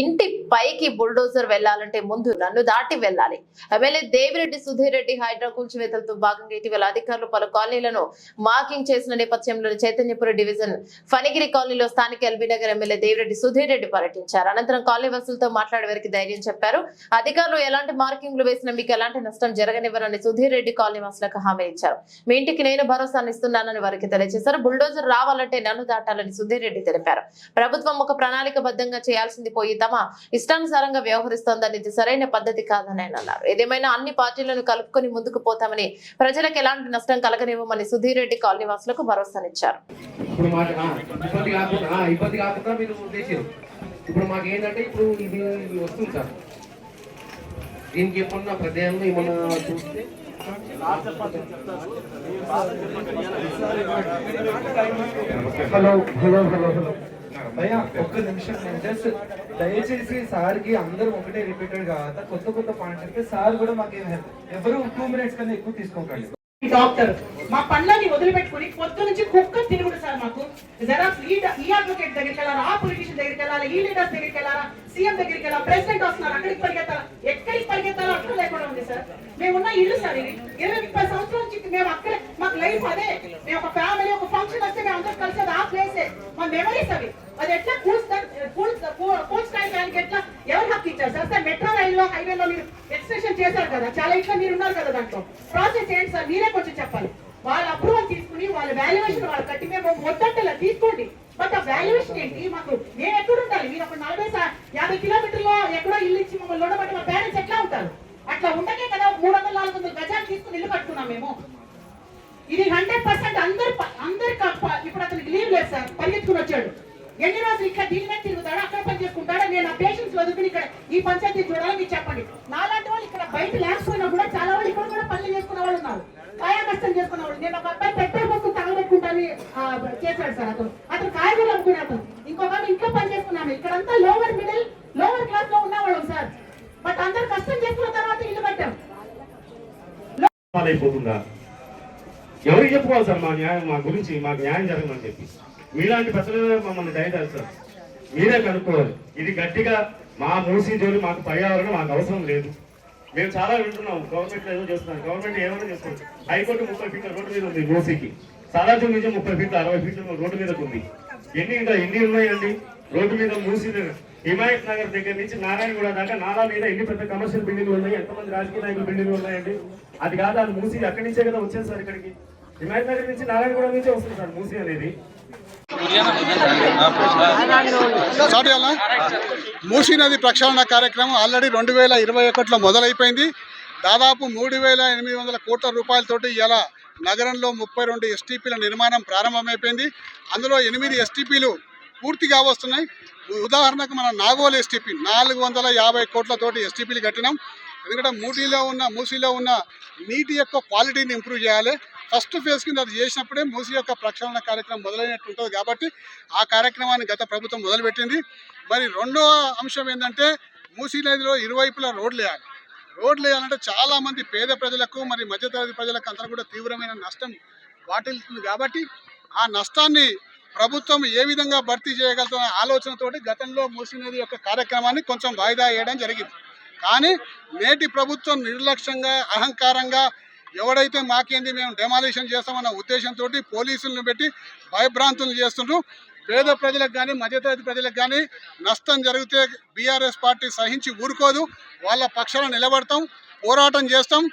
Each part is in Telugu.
ఇంటి పైకి బుల్డోజర్ వెళ్ళాలంటే ముందు నన్ను దాటి వెళ్ళాలి. ఎమ్మెల్యే దేవిరెడ్డి సుధీర్ రెడ్డి హైడ్రా కూల్చివేతలతో భాగంగా ఇటీవల అధికారులు పలు కాలనీలను మార్కింగ్ చేసిన నేపథ్యంలో చైతన్యపురం డివిజన్ ఫణిగిరి కాలనీలో స్థానిక ఎల్బీ నగర్ ఎమ్మెల్యే దేవిరెడ్డి సుధీర్ రెడ్డి పర్యటించారు. అనంతరం కాలనీ వాసులతో మాట్లాడే వారికి ధైర్యం చెప్పారు. అధికారులు ఎలాంటి మార్కింగ్లు వేసినా మీకు ఎలాంటి నష్టం జరగనివ్వరని సుధీర్ రెడ్డి కాలనీ వాసులకు హామీ ఇచ్చారు. మీ ఇంటికి నేను భరోసాను ఇస్తున్నానని వారికి తెలియజేశారు. బుల్డోజర్ రావాలంటే నన్ను దాటాలని సుధీర్ రెడ్డి తెలిపారు. ప్రభుత్వం ఒక ప్రణాళికబద్ధంగా చేయాల్సింది పోయి తమ ఇష్టానుసారంగా వ్యవహరిస్తోందని ఇది సరైన పద్ధతి కాదని ఆయన అన్నారు. ఏదేమైనా అన్ని పార్టీలను కలుపుకొని ముందుకు పోతామని ప్రజలకు ఎలాంటి నష్టం కలగనివ్వమని సుధీర్ రెడ్డి కాలనీ వాసులకు భరోసానిచ్చారు. ఇప్పుడు మాకు ఏంటంటే ఇప్పుడు ఇది వస్తుంది సార్. దీనికి ఏమన్నా చూస్తే? Hello hello hello hello. ఒక్క నిమిషం నేను జస్ట్ దయచేసి సార్కి అందరూ ఒకటే రిపీటెడ్ కావాలి కొత్త కొత్త పాయింట్స్ అంటే సార్ కూడా మాకు ఏం ఎవరు టూ మినిట్స్ కన్నా ఎక్కువ తీసుకోకండి. డాక్టర్ మా పనులని వదిలిపెట్టుకుని పొద్దు నుంచి కుక్క తిరుగుడు సార్ మాకు. జరా ఈ ఈ e అడ్వకేట్ దగ్గరికి వెళ్ళాలి ఆ పొలిటీషియన్ దగ్గరికి వెళ్ళాలా ఈ e లీడర్స్ దగ్గరికి వెళ్ళాలా సీఎం దగ్గరికి వెళ్ళాలి ప్రెసిడెంట్ వస్తున్నారు అక్కడికి పరిగెత్తాలి? ఎక్కడికి పరిగెత్తాలో అక్కడ లేకుండా ఉంది సార్. మేము ఉన్న ఇల్లు సార్ ఇది. ఇరవై ముప్పై సంవత్సరాల నుంచి మేము అక్కడే మాకు లైఫ్ అదే. మేము ఒక ఫ్యామిలీ ఒక ఫంక్షన్ వస్తే మేము అందరం కలిసి ఆ ప్లేసే మా మెమరీస్ అవి. అది ఎట్లా కూల్స్తా కూల్చడానికి ఎట్లా ఎవరు హక్కు ఇచ్చారు సార్? సార్ మెట్రో రైల్లో హైవేలో మీరు ఎక్స్టెన్షన్ చేశారు కదా. చాలా ఇట్లా మీరు ఉన్నారు కదా దాంట్లో. ప్రాసెస్ ఏంటి సార్? మీరే కొంచెం చెప్పాలి. వాళ్ళ అప్రూవల్ తీసుకుని వాళ్ళ వాల్యుయేషన్ వాళ్ళు కట్టి మేము వద్దంటలా తీసుకోండి. బట్ ఆ వాల్యుయేషన్ ఏంటి? మాకు మేము ఎక్కడ ఉండాలి మీరు ఒక నలభై యాభై కిలోమీటర్లు ఎక్కడో ఇల్లు ఇచ్చి మమ్మల్ని ఉండబట్టి మా పేరెంట్స్ ఎట్లా ఉంటారు అట్లా ఉండకే కదా మూడు వందల నాలుగు వందల గజాలు తీసుకుని ఇల్లు కట్టుకున్నాం మేము. ఇది హండ్రెడ్ పర్సెంట్ అందరు అందరు క- ఇప్పుడు అతనికి లీవ్ లేదు సార్ పరిగెత్తుకుని వచ్చాడు. ఎన్ని రోజులు ఇక్కడ దీని మీద తిరుగుతాడు అక్కడ పని చేసుకుంటాడు? నేను ఆ పేషెంట్స్ వదులుకుని ఇక్కడ ఈ పంచాయతీ చూడాలని మీరు చెప్పండి. నాలాంటి వాళ్ళు ఇక్కడ బయట లేకపోయినా కూడా చాలా వాళ్ళు ఇక్కడ కూడా పనులు చేసుకున్న వాళ్ళు ఉన్నారు. కాయా కష్టం చేసుకున్న వాళ్ళు. నేను ఒక అబ్బాయి పెట్రోల్ పోసుకుని తగలబెట్టుకుంటాను చేశాడు సార్ అతను. అతను కాయగూరలు అమ్ముకునే అతను. ఇంకొక ఇంట్లో పని చేసుకున్నాము. ఇక్కడంతా లోవర్ మిడిల్ లోవర్ క్లాస్లో ఉన్నవాళ్ళం సార్. అయిపోతుందా? ఎవరికి చెప్పుకోవాలి సార్? మా న్యాయం మా గురించి మాకు న్యాయం జరగమని చెప్పి. మీలాంటి ప్రజలు మమ్మల్ని దయచేస్తారు మీరే కనుక్కోవాలి. ఇది గట్టిగా మా మూసీ జోలి మాకు పర్యావరణం మాకు అవసరం లేదు. మేము చాలా వింటున్నాం గవర్నమెంట్ ఏదో చేస్తున్నారు. గవర్నమెంట్ ఏమైనా చేస్తుంది హైకోర్టు ముప్పై ఫీట్ల రోడ్డు మీద ఉంది మూసీకి. సాలార్జంగ్ నుంచి ముప్పై ఫీట్లు అరవై ఫీట్లు రోడ్డు మీదకు ఉంది. ఎన్ని ఇంకా ఎన్ని ఉన్నాయండి? రోడ్డు మీద మూసీ హిమాయత్ నగర్ దగ్గర నుంచి నారాయణగూడ దాకా నాలా మీద ఎన్ని పెద్ద కమర్షియల్ బిల్డింగ్లు ఉన్నాయి ఎంతమంది రాజకీయ నాయకుల బిల్డింగ్లు ఉన్నాయండి? అది కాదు అది మూసి అక్కడి నుంచే కదా వచ్చేది సార్ ఇక్కడికి. హిమాయత్ నగర్ నుంచి నారాయణగూడ నుంచే వస్తుంది సార్ మూసి అనేది. మూసీ నది ప్రక్షాళన కార్యక్రమం ఆల్రెడీ రెండు వేల ఇరవై ఒకటిలో మొదలైపోయింది. దాదాపు మూడు వేల ఎనిమిది వందల కోట్ల రూపాయలతోటి ఇలా నగరంలో ముప్పై రెండు ఎస్టీపీల నిర్మాణం ప్రారంభమైపోయింది. అందులో ఎనిమిది ఎస్టీపీలు పూర్తిగా వస్తున్నాయి. ఉదాహరణకు మన నాగోల్ ఎస్టీపీ నాలుగు వందల యాభై కోట్లతోటి ఎస్టీపీలు కట్టినాం. ఎందుకంటే మూటీలో ఉన్న మూసీలో ఉన్న నీటి యొక్క క్వాలిటీని ఇంప్రూవ్ చేయాలి. ఫస్ట్ ఫేజ్ కింద అది చేసినప్పుడే మూసీ యొక్క ప్రక్షాళన కార్యక్రమం మొదలైనట్టు ఉంటుంది కాబట్టి ఆ కార్యక్రమాన్ని గత ప్రభుత్వం మొదలుపెట్టింది. మరి రెండో అంశం ఏంటంటే మూసీ నదిలో ఇరువైపులా రోడ్లు వేయాలి. రోడ్లు వేయాలంటే చాలామంది పేద ప్రజలకు మరి మధ్యతరగతి ప్రజలకు అందరూ కూడా తీవ్రమైన నష్టం వాటిల్తుంది కాబట్టి ఆ నష్టాన్ని ప్రభుత్వం ఏ విధంగా భర్తీ చేయగలుగుతున్న ఆలోచనతోటి గతంలో మూసీ నది యొక్క కార్యక్రమాన్ని కొంచెం వాయిదా వేయడం జరిగింది. కానీ నేటి ప్రభుత్వం నిర్లక్ష్యంగా అహంకారంగా ఎవడైతే మాకేంది మేము డెమాలిషన్ చేస్తామన్న ఉద్దేశంతో పోలీసులను పెట్టి భయభ్రాంతులు చేస్తుంటూ పేద ప్రజలకు కానీ మధ్యతరగతి ప్రజలకు కానీ నష్టం జరిగితే బీఆర్ఎస్ పార్టీ సహించి ఊరుకోదు. వాళ్ళ పక్షాన నిలబడతాం పోరాటం చేస్తాం.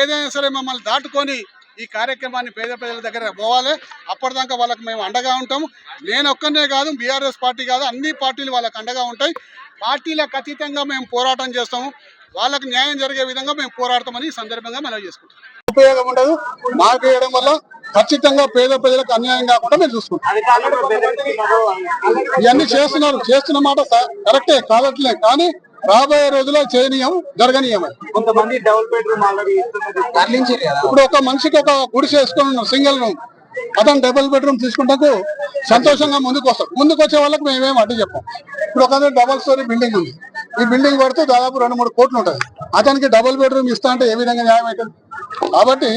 ఏదైనా సరే మమ్మల్ని దాటుకొని ఈ కార్యక్రమాన్ని పేద ప్రజల దగ్గర పోవాలి. అప్పటిదాకా వాళ్ళకి మేము అండగా ఉంటాం. నేను ఒక్కనే కాదు బీఆర్ఎస్ పార్టీ కాదు అన్ని పార్టీలు వాళ్ళకి అండగా ఉంటాయి. పార్టీలకు అతీతంగా మేము పోరాటం చేస్తాము. వాళ్ళకి న్యాయం జరిగే విధంగా మేము పోరాడతామని ఈ సందర్భంగా మనం చేసుకుంటాం. ఉపయోగం ఉండదు. మాకు వేయడం వల్ల ఖచ్చితంగా పేద ప్రజలకు అన్యాయం కాకుండా మేము చూసుకుంటాం. ఇవన్నీ చేస్తున్నారు. చేస్తున్న మాట కరెక్టే కాదట్లే కానీ రాబోయే రోజుల్లో చేయనీయం జరగనీయం కొంతమంది డబుల్ బెడ్రూమ్ ఆల్రెడీ ఇప్పుడు ఒక మనిషికి ఒక గుడిసె వేసుకొని సింగిల్ రూమ్ అతను డబుల్ బెడ్రూమ్ తీసుకుంటకు సంతోషంగా ముందుకు వస్తాం ముందుకు వచ్చే వాళ్ళకి మేమేం అడ్డు చెప్పాం. ఇప్పుడు ఒక డబల్ స్టోరీ బిల్డింగ్ ఉంది. ఈ బిల్డింగ్ పడితే దాదాపు రెండు మూడు కోట్లు ఉంటుంది అతనికి డబుల్ బెడ్రూమ్ ఇస్తా అంటే ఏ విధంగా న్యాయం అవుతుంది కాబట్టి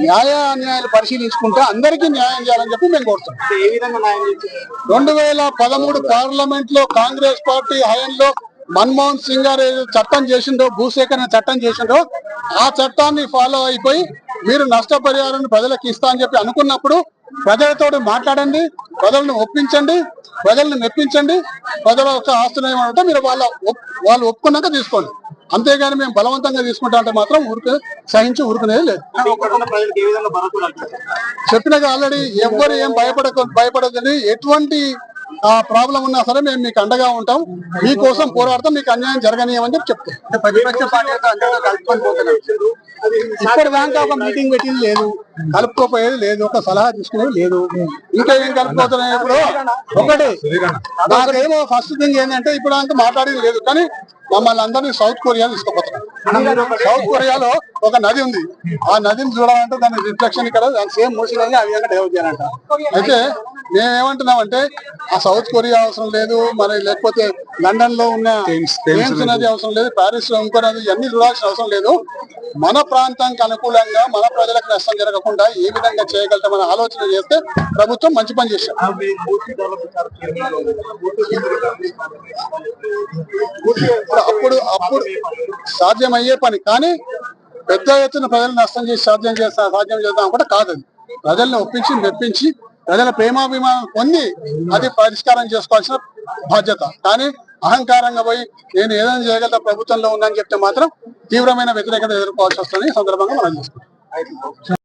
న్యాయ అన్యాయాలు పరిశీలించుకుంటే అందరికీ న్యాయం చేయాలని చెప్పి మేము కోరుతాం. ఏ విధంగా న్యాయం రెండు వేల పదమూడు పార్లమెంట్లో కాంగ్రెస్ పార్టీ హయాంలో మన్మోహన్ సింగ్ గారు ఏదో చట్టం చేసిండో భూసేకరణ చట్టం చేసిండో ఆ చట్టాన్ని ఫాలో అయిపోయి మీరు నష్టపరిహారాన్ని ప్రజలకు ఇస్తా అని చెప్పి అనుకున్నప్పుడు ప్రజలతో మాట్లాడండి ప్రజలను ఒప్పించండి ప్రజలను మెప్పించండి ప్రజల యొక్క ఆస్తులు ఏమంటే మీరు వాళ్ళ వాళ్ళు ఒప్పుకున్నాక తీసుకోండి. అంతేగాని మేము బలవంతంగా తీసుకుంటా అంటే మాత్రం ఊరికే సహించి ఊరుకునేది లేదు. చెప్పినాక ఆల్రెడీ ఎవ్వరు ఏం భయపడక భయపడదని ఎటువంటి ప్రాబ్లం ఉన్నా సరే మేము మీకు అండగా ఉంటాం. మీకోసం పోరాడతాం మీకు అన్యాయం జరగనీయమని చెప్పి చెప్తాం. ఇప్పటి దాకా ఒక మీటింగ్ పెట్టింది లేదు. కలుపుకోపోయేది లేదు. ఒక సలహా తీసుకునేది లేదు. ఇంకా ఏం కలుపుకోతున్నాయి ఇప్పుడు? ఒకటి. నాకేమో ఫస్ట్ థింగ్ ఏంటంటే ఇప్పుడు అంతా మాట్లాడేది లేదు. కానీ మమ్మల్ని అందరినీ సౌత్ కొరియా తీసుకుపోతున్నాం సౌత్ కొరియాలో ఒక నది ఉంది. ఆ నదిని చూడాలంటే దాని రిఫ్లెక్షన్ ఇక్కడ సేమ్ మూసినది ఆ విధంగా డెవలప్ చేయాలంట. అయితే మేమేమంటున్నామంటే ఆ సౌత్ కొరియా అవసరం లేదు మరి లేకపోతే లండన్లో ఉన్న థేమ్స్ నది అవసరం లేదు ప్యారిస్లో ఇంకో నది ఇవన్నీ చూడాల్సిన అవసరం లేదు. మన ప్రాంతానికి అనుకూలంగా మన ప్రజలకు నష్టం జరగకుండా ఏ విధంగా చేయగలుగుతామని ఆలోచన చేస్తే ప్రభుత్వం మంచి పని చేశారు అప్పుడు అప్పుడు సాధ్యమయ్యే పని. కానీ పెద్ద ఎత్తున ప్రజలను నష్టం చేసి సాధ్యం చేస్తా సాధ్యం చేద్దాం కూడా కాదు ప్రజల్ని ఒప్పించి మెప్పించి ప్రజల ప్రేమాభిమానం పొంది అది పరిష్కారం చేసుకోవాల్సిన బాధ్యత. కానీ అహంకారంగా పోయి నేను ఏదైనా చేయగలుగుతా ప్రభుత్వంలో ఉందని చెప్తే మాత్రం తీవ్రమైన వ్యతిరేకత ఎదుర్కోవాల్సి వస్తుంది సందర్భంగా మనం చూసుకుంటాం